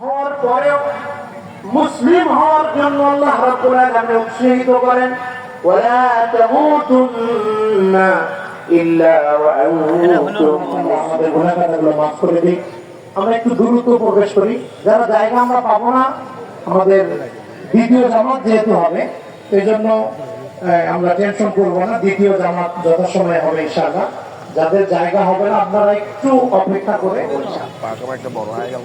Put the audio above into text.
হওয়ার পরেও মুসলিম হওয়ার জন্য আল্লাহ রাব্বুল আলামিন উৎসাহিত করেন ولا تموتن إلا وأنتم আমরা একটু দ্রুত প্রবেশ করি যারা জায়গা আমরা পাবো না আমাদের দ্বিতীয় জামাত যেহেতু হবে সেই জন্য আমরা টেনশন করব না দ্বিতীয় জামাত যথাসময় হবে ইনশাআল্লাহ যাদের জায়গা হবে না আপনারা একটু অপেক্ষা করে একটা বড় হয়ে গেল